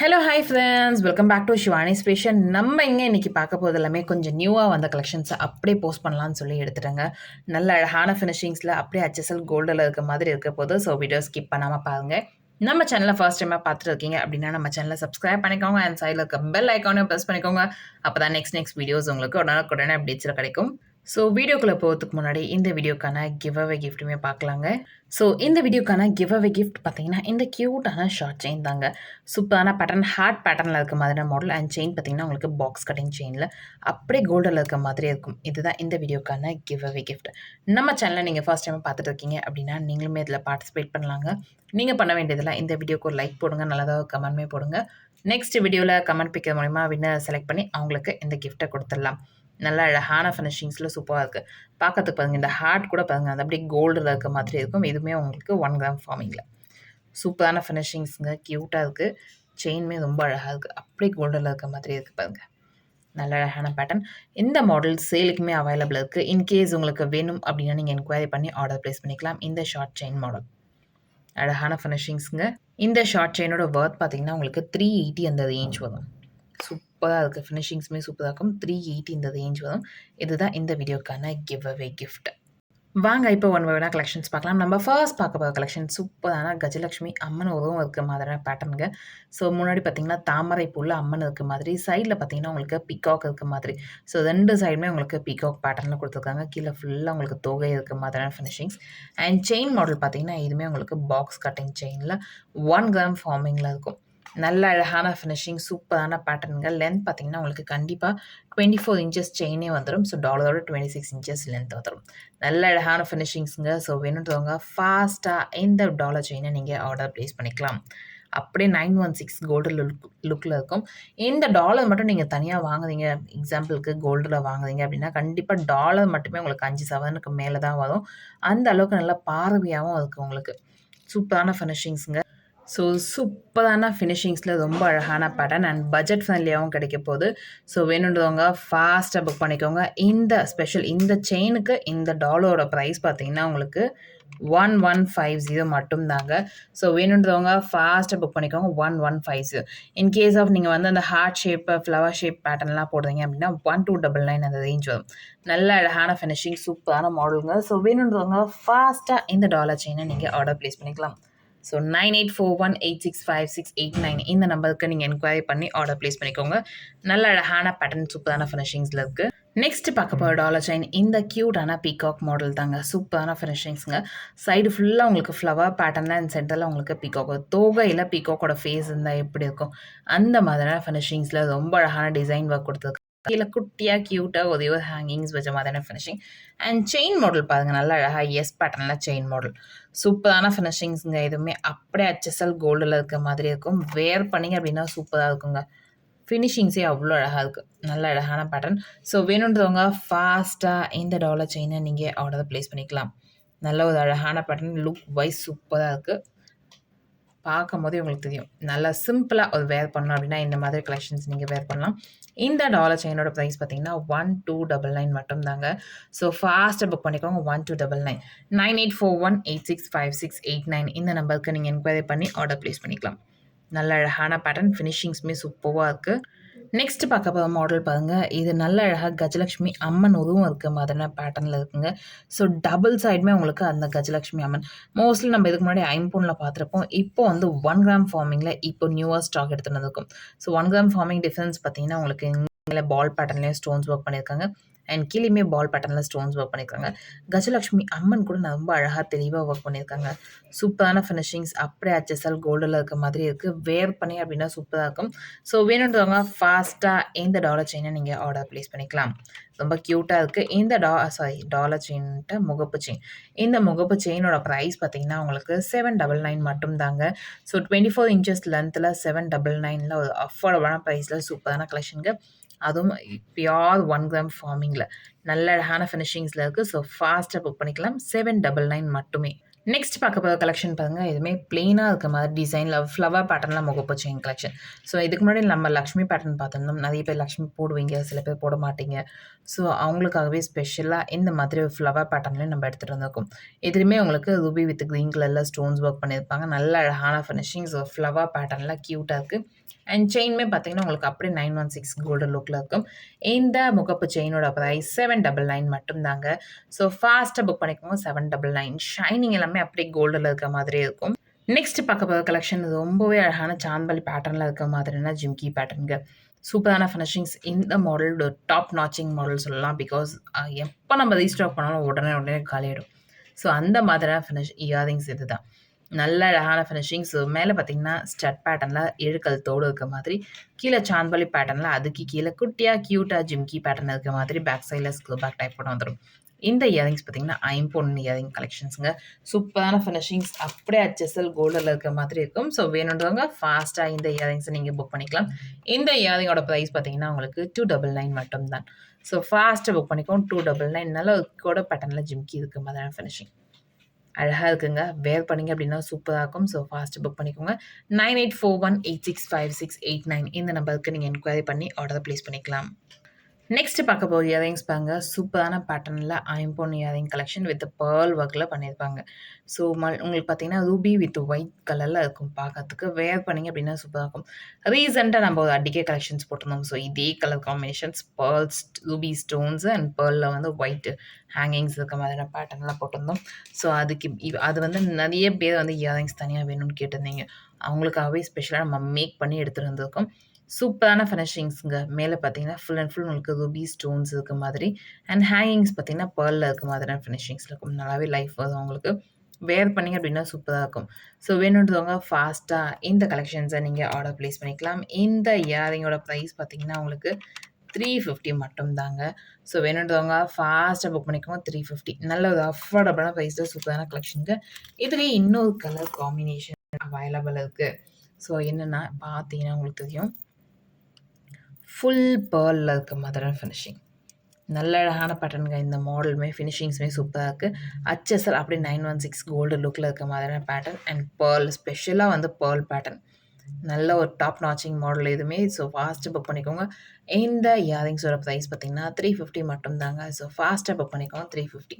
Hello hi friends welcome back to Shivani ஸ்பேஷன் நம்ம இங்கே இன்றைக்கி பார்க்க போகிறது எல்லாமே கொஞ்சம் நியூவாக வந்த கலெக்ஷன்ஸை அப்படியே போஸ்ட் பண்ணலாம்னு சொல்லி எடுத்துட்டாங்க. நல்ல அழகான ஃபினிஷிங்ஸில் அப்படியே ஹெச்எஸ்எல் கோல்டில் இருக்க மாதிரி இருக்க போது ஸோ வீடியோ ஸ்கிப் பண்ணாமல் பாருங்கள் நம்ம சேனலில் ஃபர்ஸ்ட் டைமாக பார்த்துட்டு இருக்கீங்க அப்படின்னா நம்ம சேனலை சப்ஸ்கிரைப் பண்ணிக்கோங்க அண்ட் சைடில் இருக்க பெல் ஐக்கானே ப்ரெஸ் பண்ணிக்கோங்க. அப்போ தான் நெக்ஸ்ட் நெக்ஸ்ட் வீடியோஸ் உங்களுக்கு உடனே உடனே அப்டேட்ஸில் கிடைக்கும். ஸோ வீடியோக்குள்ளே போகிறதுக்கு முன்னாடி இந்த வீடியோக்கான கிவ் அவே கிஃப்ட்டுமே பார்க்கலாங்க. ஸோ இந்த வீடியோக்கான கிவ் அவே கிஃப்ட் பார்த்தீங்கன்னா இந்த க்யூட்டான ஷார்ட் செயின் தாங்க. சூப்பரான பேட்டர்ன் ஹார்ட் பேட்டர்னில் இருக்க மாதிரியான மாடல் அண்ட் செயின் பார்த்தீங்கன்னா உங்களுக்கு பாக்ஸ் கட்டிங் செயினில் அப்படியே கோல்டில் இருக்க மாதிரி இருக்கும். இதுதான் இந்த வீடியோக்கான கிவ் அவே கிஃப்ட் நம்ம சேனலில் நீங்கள் ஃபர்ஸ்ட் டைம் பார்த்துட்டு இருக்கீங்க அப்படின்னா நீங்களுமே இதில் பார்ட்டிசிபேட் பண்ணலாங்க. நீங்கள் பண்ண வேண்டியதில் இந்த வீடியோக்கு ஒரு லைக் போடுங்க நல்லதாக கமெண்ட்மே போடுங்க. நெக்ஸ்ட் வீடியோவில் கமெண்ட் பிக்கிற மூலிமா வின்னர் செலக்ட் பண்ணி அவங்களுக்கு இந்த கிஃப்ட்டை கொடுத்துடலாம். நல்லா அழகான ஃபினிஷிங்ஸில் சூப்பராக இருக்குது பார்க்கறதுக்கு பாருங்கள் இந்த ஹார்ட் கூட பாருங்கள் அது அப்படியே கோல்டில் இருக்க மாதிரி இருக்கும். இதுவுமே உங்களுக்கு ஒன் கிராம் ஃபார்மிங்கில் சூப்பரான ஃபினிஷிங்ஸுங்க க்யூட்டாக இருக்குது செயின்மே ரொம்ப அழகாக இருக்குது அப்படியே கோல்டில் இருக்க மாதிரி இருக்குது பாருங்கள் நல்ல அழகான பேட்டர்ன் இந்த மாடல் சேலுக்குமே அவைலபிள் இருக்குது இன்கேஸ் உங்களுக்கு வேணும் அப்படின்னா நீங்கள் என்கொயரி பண்ணி ஆர்டர் ப்ளேஸ் பண்ணிக்கலாம். இந்த ஷார்ட் செயின் மாடல் அழகான ஃபினிஷிங்ஸுங்க இந்த ஷார்ட் செயினோட ஒர்த் பார்த்தீங்கன்னா உங்களுக்கு த்ரீ எயிட்டி அந்த ரேஞ்ச் வரும். சூப்பராக இருக்குது ஃபினிஷிங்ஸுமே சூப்பராக இருக்கும். த்ரீ எயிட்டி இந்த ரேஞ்ச் வரும். இதுதான் இந்த வீடியோக்கான கிவ் அவே கிஃப்ட் வாங்க இப்போ ஒன் வேணா கலெக்ஷன்ஸ் பார்க்கலாம். நம்ம ஃபர்ஸ்ட் பார்க்க போகிற கலெக்ஷன் சூப்பரான கஜலட்சுமி அம்மன் உருவம் இருக்க மாதிரியான பேட்டர்னுங்க ஸோ முன்னாடி பார்த்தீங்கன்னா தாமரை பூவில் அம்மன் இருக்க மாதிரி சைடில் பார்த்தீங்கன்னா உங்களுக்கு பிகாக் இருக்க மாதிரி. ஸோ ரெண்டு சைடுமே உங்களுக்கு பிகாக் பேட்டர்னில் கொடுத்துருக்காங்க. கீழே ஃபுல்லாக உங்களுக்கு தொகை இருக்க மாதிரியான ஃபினிஷிங்ஸ் அண்ட் செயின் மாடல் பார்த்தீங்கன்னா இதுவுமே உங்களுக்கு பாக்ஸ் கட்டிங் செயினில் ஒன் கிராம் ஃபார்மிங்கில் இருக்கும். நல்ல அழகான ஃபினிஷிங் சூப்பரான பேட்டர்னுங்க லென்த் பார்த்தீங்கன்னா உங்களுக்கு கண்டிப்பாக டுவெண்ட்டி ஃபோர் இன்ச்சஸ் செயினே வந்துடும் ஸோ டாலரோட டுவெண்ட்டி சிக்ஸ் இன்ச்சஸ் லென்த் வந்துடும் நல்ல அழகான ஃபினிஷிங்ஸுங்க ஸோ வேணுன்றவங்க ஃபாஸ்ட்டாக இந்த டாலர் செயினை நீங்கள் ஆர்டர் ப்ளேஸ் பண்ணிக்கலாம். அப்படியே nine one six gold look லுக்கில் இருக்கும். இந்த டாலர் மட்டும் நீங்கள் தனியாக வாங்குறீங்க எக்ஸாம்பிளுக்கு கோல்டில் வாங்குறீங்க அப்படின்னா கண்டிப்பாக டாலர் மட்டுமே உங்களுக்கு அஞ்சு சவரனுக்கு மேலே தான் வரும். அந்த அளவுக்கு நல்லா பார்வையாகவும் இருக்குது உங்களுக்கு. சூப்பரான ஃபினிஷிங்ஸுங்க ஸோ சூப்பரான ஃபினிஷிங்ஸில் ரொம்ப அழகான பேட்டர்ன் அண்ட் பட்ஜெட் ஃப்ரெண்ட்லியாகவும் கிடைக்க போகுது. ஸோ வேணுன்றவங்க ஃபாஸ்ட்டாக புக் பண்ணிக்கோங்க. இந்த ஸ்பெஷல் இந்த செயினுக்கு இந்த டாலரோட ப்ரைஸ் பார்த்தீங்கன்னா உங்களுக்கு ஒன் ஒன் ஃபைவ் ஜீரோ மட்டும்தாங்க. ஸோ வேணுன்றவங்க ஃபாஸ்ட்டாக புக் பண்ணிக்கோங்க. One one five zero in case of நீங்கள் வந்து அந்த ஹார்ட் ஷேப்பு ஃப்ளவர் ஷேப் பேட்டர்ன்லாம் போடுறீங்க அப்படின்னா ஒன் டூ டபுள் நைன் அந்த ரேஞ்ச் வரும். நல்ல அழகான ஃபினிஷிங் சூப்பரான மாடலுங்க ஸோ வேணுன்றவங்க ஃபாஸ்ட்டாக இந்த டாலர் செயினை நீங்கள் ஆர்டர் ப்ளேஸ் பண்ணிக்கலாம். So nine eight four one eight six five six eight nine இந்த நம்பருக்கு நீங்கள் என்கொயரி பண்ணி ஆர்டர் ப்ளேஸ் பண்ணிக்கோங்க. நல்ல அழகான பேட்டர்ன் சூப்பரான ஃபினிஷிங்ஸில் இருக்குது நெக்ஸ்ட் பார்க்க போகிற டாலர் செயின் இந்த க்யூட்டான பீகாக் மாடல் தாங்க. சூப்பரான ஃபினிஷிங்ஸுங்க சைடு ஃபுல்லாக உங்களுக்கு ஃப்ளவர் பேட்டர்ன் தான் சென்டரில் உங்களுக்கு பீகாக் தோகையில் பீகாக்கோட ஃபேஸ் இருந்தால் எப்படி இருக்கும்? அந்த மாதிரியான ஃபினிஷிங்ஸில் ரொம்ப அழகான டிசைன் ஒர்க் கொடுத்துருக்கு. கீழே குட்டியாக க்யூட்டாக ஒரே ஒரு ஹேங்கிங்ஸ் வச்ச மாதிரியான ஃபினிஷிங் அண்ட் செயின் மாடல் பாருங்கள் நல்லா அழகாக எஸ் பேட்டர்னில் செயின் மாடல் சூப்பரான ஃபினிஷிங்ஸுங்க எதுவுமே அப்படியே அச்சசல் கோல்டில் இருக்க மாதிரி இருக்கும். வேர் பண்ணிங்க அப்படின்னா சூப்பராக இருக்குங்க. ஃபினிஷிங்ஸே அவ்வளோ அழகாக இருக்குது நல்ல அழகான பேட்டர்ன் ஸோ வேணுன்றவங்க ஃபாஸ்ட்டாக இந்த டாலர் செயினை நீங்கள் ஆர்டர் ப்ளேஸ் பண்ணிக்கலாம். நல்ல ஒரு அழகான பேட்டர்ன் லுக் வைஸ் சூப்பராக இருக்குது பார்க்கும் போதே உங்களுக்கு தெரியும். நல்லா சிம்பிளாக ஒரு வேர் பண்ணணும் அப்படின்னா இந்த மாதிரி கலெக்ஷன்ஸ் நீங்கள் வேர் பண்ணலாம். இந்த டாலர் செயினோட ப்ரைஸ் பார்த்தீங்கன்னா ஒன் டூ டபுள் நைன் மட்டும் தாங்க ஸோ ஃபாஸ்ட்டாக புக் பண்ணிக்கோங்க. One two double nine nine eight four one eight six five six eight nine இந்த நம்பருக்கு நீங்கள் என்கொயரி பண்ணி ஆர்டர் ப்ளேஸ் பண்ணிக்கலாம். நல்ல அழகான பேட்டர்ன் ஃபினிஷிங்ஸுமே சூப்பராக இருக்குது நெக்ஸ்ட் பார்க்க போகிற மாடல் பாருங்கள் இது நல்ல அழகாக கஜலட்சுமி அம்மன் உருவம் இருக்க. மாதிரியான பேட்டர்னில் இருக்குங்க. ஸோ டபுள் சைடுமே உங்களுக்கு அந்த கஜலக்ஷ்மி அம்மன். மோஸ்ட்லி நம்ம இதுக்கு முன்னாடி ஐம்பூனில் பார்த்துருப்போம். இப்போ வந்து ஒன் கிராம் ஃபார்மிங்கில் இப்போ நியூவாக ஸ்டாக் எடுத்துகிட்டு வந்திருக்கும். So one gram forming difference பார்த்தீங்கன்னா உங்களுக்கு பால் பேட்டர்ன்லேயும் ஸ்டோன்ஸ் ஒர்க் பண்ணியிருக்காங்க. அண்ட் கீழேயுமே பால் பேட்டர்னில் ஸ்டோன்ஸ் ஒர்க் பண்ணியிருக்காங்க. கஜலட்சுமி அம்மன் கூட ரொம்ப அழகாக தெளிவாக ஒர்க் பண்ணியிருக்காங்க. சூப்பரான ஃபினிஷிங்ஸ் அப்படியே ஹெச்எஸ்எல் கோல்டில் இருக்க மாதிரி இருக்குது வேர் பண்ணி அப்படின்னா சூப்பராக இருக்கும். ஸோ வேணுன்றவங்க ஃபாஸ்ட்டாக இந்த டாலர் செயினை நீங்கள் ஆர்டர் ப்ளேஸ் பண்ணிக்கலாம். ரொம்ப க்யூட்டாக இருக்குது இந்த டா சாரி டாலர் செயின்ட்டு முகப்பு செயின் இந்த முகப்பு செயினோட ப்ரைஸ் பார்த்தீங்கன்னா உங்களுக்கு செவன் டபுள் நைன் மட்டும்தாங்க. ஸோ டுவெண்ட்டி ஃபோர் இன்ச்சஸ் லென்த்தில் செவன் டபுள் நைனில் ஒரு அஃபோர்டபுளான ப்ரைஸில் சூப்பரான கலெக்ஷனுக்கு அதுவும் பியோர் ஒன் கிராம் ஃபார்மிங்கில் நல்ல அழகான ஃபினிஷிங்ஸில் இருக்குது ஸோ ஃபாஸ்ட்டாக புக் பண்ணிக்கலாம். செவன் டபுள் நைன் மட்டுமே. நெக்ஸ்ட் பார்க்க போகிற கலெக்ஷன் பாருங்கள் எதுவுமே பிளெயினாக இருக்க மாதிரி டிசைனில் ஃப்ளவர் பேட்டர்னில் முகப்பு செயின் கலெக்ஷன் ஸோ இதுக்கு முன்னாடி நம்ம லக்ஷ்மி பேட்டர்ன் பார்த்துருந்தோம். நிறைய பேர் லக்ஷ்மி போடுவீங்க சில பேர் போட மாட்டீங்க. ஸோ அவங்களுக்காகவே ஸ்பெஷலாக இந்த மாதிரி ஃப்ளவர் பேட்டர்ன்லேயும் நம்ம எடுத்துகிட்டு வந்திருக்கோம். எதுலேயுமே உங்களுக்கு ரூபி வித் க்ரீன் கலரில் ஸ்டோன்ஸ் ஒர்க் பண்ணியிருப்பாங்க. நல்ல அழகான ஃபினிஷிங் ஸோ ஃப்ளவர் பேட்டர்னில் க்யூட்டாக இருக்குது அண்ட் செயின்மே பார்த்தீங்கன்னா உங்களுக்கு அப்படியே நைன் ஒன் சிக்ஸ் கோல்டன் லுக்கில் இருக்கும். இந்த முகப்பு செயினோட ப்ரைஸ் செவன் டபுள் நைன் மட்டும்தாங்க. ஸோ ஃபாஸ்ட்டாக புக் பண்ணிக்கோங்க. செவன் டபுள் நைன் ஷைனிங் எல்லாமே அப்படியே கோல்டில் இருக்க மாதிரி இருக்கும். நெக்ஸ்ட் பார்க்க போகிற கலெக்ஷன் ரொம்பவே அழகான சாம்பலி பேட்டர்னில் இருக்க மாதிரினா ஜிம்கி பேட்டர்னுங்க சூப்பரான ஃபினிஷிங்ஸ் இந்த மாடல் டாப் நாச்சிங் மாடல் சொல்லலாம் பிகாஸ் எப்போ நம்ம ரீஸ்டாக் பண்ணாலும் உடனே உடனே காலியிடும் ஸோ அந்த மாதிரியான ஃபினிஷ் இயரிங்ஸ் இது தான் நல்ல அழகான ஃபினிஷிங் ஸோ மேலே பார்த்தீங்கன்னா ஸ்டட் பேட்டர்னில் எழுக்கல் தோடு இருக்க மாதிரி கீழே சாந்தபலி பேட்டர்னில் அதுக்கு கீழே குட்டியாக க்யூட்டாக ஜிம்கி பேட்டர்ன் இருக்க மாதிரி பேக் சைடில் ஸ்க்ரூ பேக் டைப் பண்ண வந்துடும் இந்த இயரிங்ஸ் பார்த்தீங்கன்னா ஐம்பொன் இயரிங் கலெக்ஷன்ஸுங்க சூப்பரான ஃபினிஷிங்ஸ் அப்படியே அச்செஸ்எல் கோல்டில் இருக்க மாதிரி இருக்கும். ஸோ வேணுன்றவங்க ஃபாஸ்ட்டாக இந்த இயரிங்ஸை நீங்கள் புக் பண்ணிக்கலாம். இந்த இயரிங்கோட ப்ரைஸ் பார்த்தீங்கன்னா உங்களுக்கு டூ டபுள் நைன் மட்டும்தான். ஸோ ஃபாஸ்ட்டாக புக் பண்ணிக்கோம் டூ டபுள் நைன் நல்ல கூட பேட்டர்னில் ஜிம்கி இருக்க மாதிரியான ஃபினிஷிங் அழகாக இருக்குங்க. வேர் பண்ணிங்க அப்படின்னா சூப்பராக இருக்கும். ஸோ ஃபாஸ்ட்டு புக் பண்ணிக்கோங்க. Nine eight four one eight six five six eight nine இந்த நம்பருக்கு நீங்கள் என்கொயரி பண்ணி ஆர்டரை ப்ளேஸ் பண்ணிக்கலாம். நெக்ஸ்ட் பார்க்க போகிற இயரிங்ஸ் பாருங்க. சூப்பரான பேட்டர்னில் ஐம்போன் இயரிங் கலெக்ஷன் வித் பேர்ல் ஒர்க்கில் பண்ணியிருப்பாங்க. ஸோ மல் உங்களுக்கு பார்த்தீங்கன்னா ரூபி வித் ஒயிட் கலரில் இருக்கும் பார்க்கறதுக்கு. வேர் பண்ணிங்க அப்படின்னா சூப்பராக இருக்கும். ரீசெண்டாக நம்ம ஒரு அடிக்கே கலெக்ஷன்ஸ் போட்டிருந்தோம். ஸோ இதே colour combinations pearls ruby stones and பேர்லில் வந்து ஒயிட் ஹேங்கிங்ஸ் இருக்க மாதிரியான பேட்டர்ன்லாம் போட்டிருந்தோம். ஸோ அதுக்கு அது வந்து நிறைய பேர் வந்து இயரிங்ஸ் தனியாக வேணும்னு கேட்டிருந்தீங்க. அவங்களுக்காகவே ஸ்பெஷலாக நம்ம மேக் பண்ணி எடுத்துகிட்டு வந்திருக்கோம். சூப்பரான ஃபினிஷிங்ஸுங்க மேலே பார்த்தீங்கன்னா ஃபுல் அண்ட் ஃபுல் உங்களுக்கு ரூபி ஸ்டோன்ஸ் இருக்க மாதிரி அண்ட் ஹேங்கிங்ஸ் பார்த்தீங்கன்னா பேர்லில் இருக்க மாதிரியான ஃபினிஷிங்ஸில் இருக்கும். நல்லாவே லைஃப் வரும் உங்களுக்கு வேர் பண்ணிங்க அப்படின்னா சூப்பராக இருக்கும். ஸோ வேணுன்றவங்க ஃபாஸ்ட்டாக இந்த கலெக்ஷன்ஸை நீங்கள் ஆர்டர் ப்ளேஸ் பண்ணிக்கலாம். இந்த இயரிங்கோட ப்ரைஸ் பார்த்தீங்கன்னா உங்களுக்கு த்ரீ ஃபிஃப்டி மட்டும்தாங்க. ஸோ வேணுன்றவங்க ஃபாஸ்ட்டாக புக் பண்ணிக்கோங்க த்ரீ ஃபிஃப்டி நல்ல ஒரு அஃபோர்டபுளான ப்ரைஸில் சூப்பரான கலெக்ஷனுக்கு இதுலேயே இன்னொரு கலர் காம்பினேஷன் அவைலபிள் இருக்குது ஸோ என்னென்னா பார்த்தீங்கன்னா உங்களுக்கு தெரியும். ஃபுல் பேர்லில் இருக்க மாதிரி ஃபினிஷிங் நல்ல அழகான பேட்டர்னுங்க இந்த மாடலுமே ஃபினிஷிங்ஸுமே சூப்பராக இருக்குது அச்சசல் அப்படியே நைன் ஒன் சிக்ஸ் கோல்டு லுக்கில் இருக்க மாதிரியான பேட்டர்ன் அண்ட் பேர்ல் ஸ்பெஷலாக வந்து பேர்ல் பேட்டர்ன் நல்ல ஒரு டாப் நாச்சிங் மாடல் எதுவுமே ஸோ ஃபாஸ்ட்டு புக் பண்ணிக்கோங்க. இந்த இயரிங்ஸோட ப்ரைஸ் பார்த்தீங்கன்னா த்ரீ ஃபிஃப்டி மட்டும் தாங்க ஸோ ஃபாஸ்ட்டாக புக் பண்ணிக்கோங்க three fifty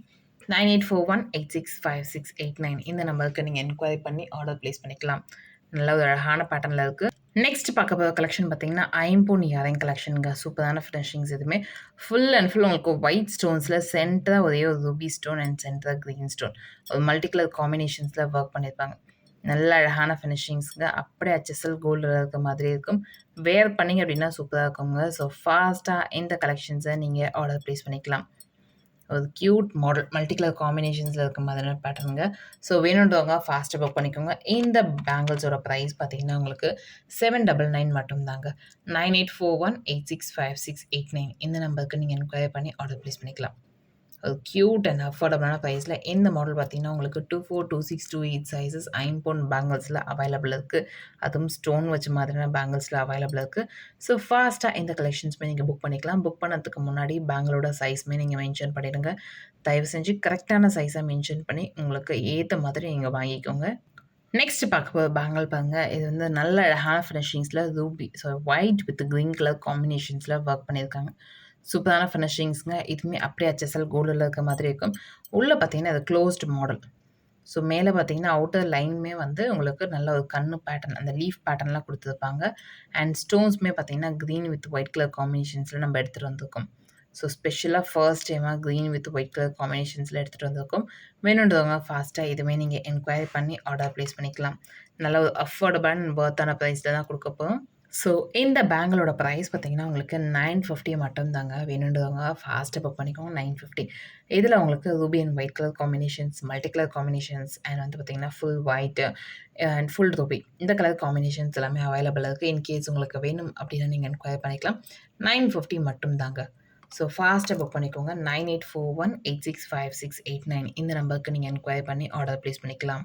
nine eight four one eight six five six eight nine இந்த நம்பருக்கு நீங்கள் என்கொயரி பண்ணி ஆர்டர் ப்ளேஸ் பண்ணிக்கலாம். நல்ல ஒரு அழகான பேட்டர்னில் இருக்குது நெக்ஸ்ட் பார்க்க போகிற கலெக்ஷன் பார்த்தீங்கன்னா ஐம்போன் யாரையும் கலெக்ஷனுங்க சூப்பரான ஃபினிஷிங்ஸ் எதுவுமே. ஃபுல் அண்ட் ஃபுல் உங்களுக்கு ஒயிட் ஸ்டோன்ஸில் சென்டராக ஒரே ஒரு ரூபி ஸ்டோன் அண்ட் சென்டராக க்ரீன் ஸ்டோன் ஒரு மல்டி கலர் காம்பினேஷன்ஸில் ஒர்க் பண்ணியிருப்பாங்க நல்ல அழகான ஃபினிஷிங்ஸுங்க அப்படியே அச்சசல் கோல்டில் இருக்க மாதிரி இருக்கும். வேர் பண்ணிங்க அப்படின்னா சூப்பராக இருக்குங்க. ஸோ ஃபாஸ்ட்டாக இந்த கலெக்ஷன்ஸை நீங்கள் ஆர்டர் ப்ளேஸ் பண்ணிக்கலாம். ஒரு க்யூட் மாடல் மல்டி கலர் காம்பினேஷன்ஸில் இருக்க மாதிரியான பேட்டர்னுங்க ஸோ வேணுன்றவங்க ஃபாஸ்ட்டாக புக் பண்ணிக்கோங்க. இந்த பேங்கிள்ஸோட ப்ரைஸ் பார்த்தீங்கன்னா உங்களுக்கு செவன் டபுள் நைன் மட்டும்தாங்க. Nine eight four one eight six five six eight nine இந்த நம்பருக்கு நீங்கள் என்கொயரி பண்ணி ஆர்டர் ப்ளேஸ் பண்ணிக்கலாம். க்யூட் அண்ட் அஃபோர்டபுளான ப்ரைஸில் இந்த மாடல் பார்த்தீங்கன்னா உங்களுக்கு two four two six two eight sizes ஐம்பொன் பேங்கிள்ஸில் அவைலபிள் இருக்குது அதுவும் ஸ்டோன் வச்ச மாதிரியான பேங்கிள்ஸில் அவைலபிள் இருக்குது ஸோ ஃபாஸ்ட்டாக இந்த கலெக்ஷன்ஸுமே நீங்கள் புக் பண்ணிக்கலாம். புக் பண்ணதுக்கு முன்னாடி பேங்கிளோட சைஸ்மே நீங்கள் மென்ஷன் பண்ணிடுங்க. தயவு செஞ்சு கரெக்டான சைஸை மென்ஷன் பண்ணி உங்களுக்கு ஏற்ற மாதிரி நீங்கள் வாங்கிக்கோங்க. நெக்ஸ்ட் பார்க்க போகிற பேங்கிள் பாருங்க. இது வந்து நல்ல அழகான ஃபினிஷிங்ஸில் ruby so white with green colour காம்பினேஷன்ஸில் work பண்ணியிருக்காங்க. சூப்பரான ஃபினிஷிங்ஸுங்க இதுவுமே அப்படியே அச்சசல் கோல்டில் இருக்க மாதிரி இருக்கும். உள்ளே பார்த்தீங்கன்னா அது க்ளோஸ்டு மாடல் ஸோ மேலே பார்த்தீங்கன்னா அவுட்டர் லைனுமே வந்து உங்களுக்கு நல்ல ஒரு கண்ணு பேட்டர்ன் அந்த லீஃப் பேட்டர்ன்லாம் கொடுத்துருப்பாங்க. அண்ட் ஸ்டோன்ஸுமே பார்த்தீங்கன்னா க்ரீன் வித் ஒயிட் கலர் காம்பினேஷன்ஸில் நம்ம எடுத்துகிட்டு வந்திருக்கோம். ஸோ ஸ்பெஷலாக ஃபர்ஸ்ட் டைமாக க்ரீன் வித் ஒயிட் கலர் காம்பினேஷன்ஸில் எடுத்துகிட்டு வந்திருக்கோம். வேணுன்றவங்க ஃபாஸ்ட்டாக இதுவுமே நீங்கள் என்கொயரி பண்ணி ஆர்டர் ப்ளேஸ் பண்ணிக்கலாம். நல்ல ஒரு அஃபோர்டபுள் அண்ட் பர்த்தான ப்ரைஸில் தான் கொடுக்க போகிறோம் ஸோ இந்த பேங்கிளோட ப்ரைஸ் பார்த்தீங்கன்னா உங்களுக்கு நைன் ஃபிஃப்டி மட்டும்தாங்க வேணுன்றவங்க ஃபாஸ்ட்டாக புக் பண்ணிக்கோங்க நைன் ஃபிஃப்டி இதில் உங்களுக்கு ruby and white colour combinations multi colour combinations and வந்து பார்த்திங்கன்னா full white and full ruby இந்த கலர் காம்பினேஷன்ஸ் எல்லாமே அவைலபிளாக இருக்குது இன்கேஸ் உங்களுக்கு வேணும் அப்படின்னா நீங்கள் என்கொயர் பண்ணிக்கலாம். நைன் ஃபிஃப்டி மட்டும்தாங்க. ஸோ ஃபாஸ்ட்டாக புக் பண்ணிக்கோங்க nine eight four one eight six five six eight nine இந்த நம்பருக்கு நீங்கள் என்கொயர் பண்ணி ஆர்டர் ப்ளேஸ் பண்ணிக்கலாம்.